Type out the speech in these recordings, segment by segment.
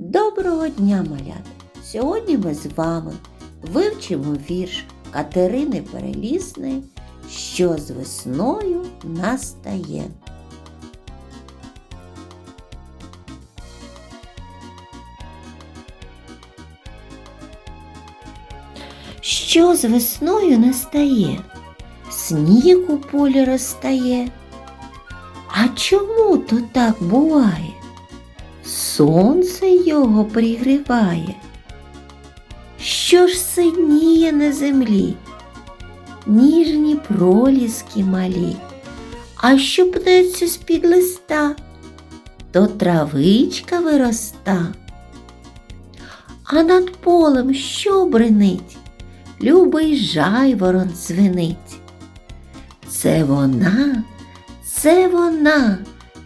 Доброго дня, малята! Сьогодні ми з вами вивчимо вірш Катерини Перелісної, що з весною настає. Що з весною настає? Сніг у полі розтає. А чому то так буває? Сонце його пригріває. Що ж синіє на землі? Ніжні проліски малі, а що пнеться з-під листа, то травичка вироста. А над полем що бренить? Любий жайворон дзвенить. Це вона, це вона,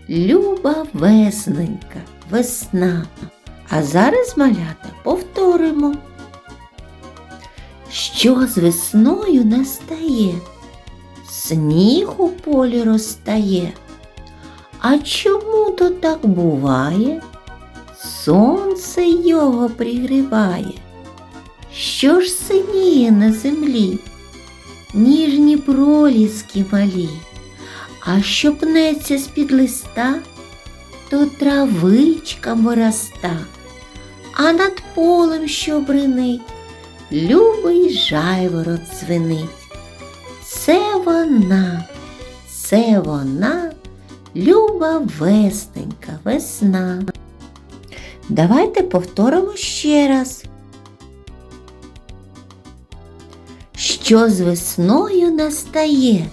люба весненька, весна. А зараз малята повторимо. Що з весною настає? Сніг у полі розтає. А чому то так буває? Сонце його пригріває. Що ж синіє на землі? Ніжні проліски малі, а що пнеться з-під листа, то травичка вироста, а над полем що бринить, любий жайворот дзвенить. Це вона, це вона, люба весненька весна. Давайте повторимо ще раз. Що з весною настає,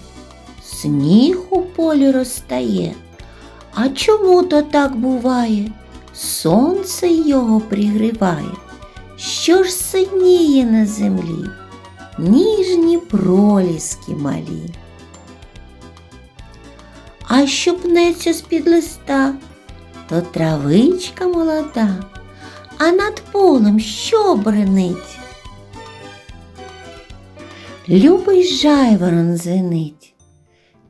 сніг у полі розтає. А чому то так буває? Сонце його пригріває. Що ж синіє на землі? Ніжні проліски малі. А що пнеться з-під листа, то травичка молода, а над полем що бренить? Любий жайворон звенить.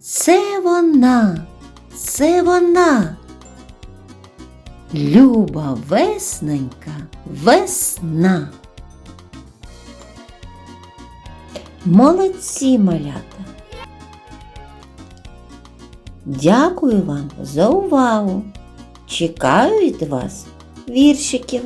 Це вона, це вона. Люба весненька, весна. Молодці малята. Дякую вам за увагу. Чекаю від вас віршиків.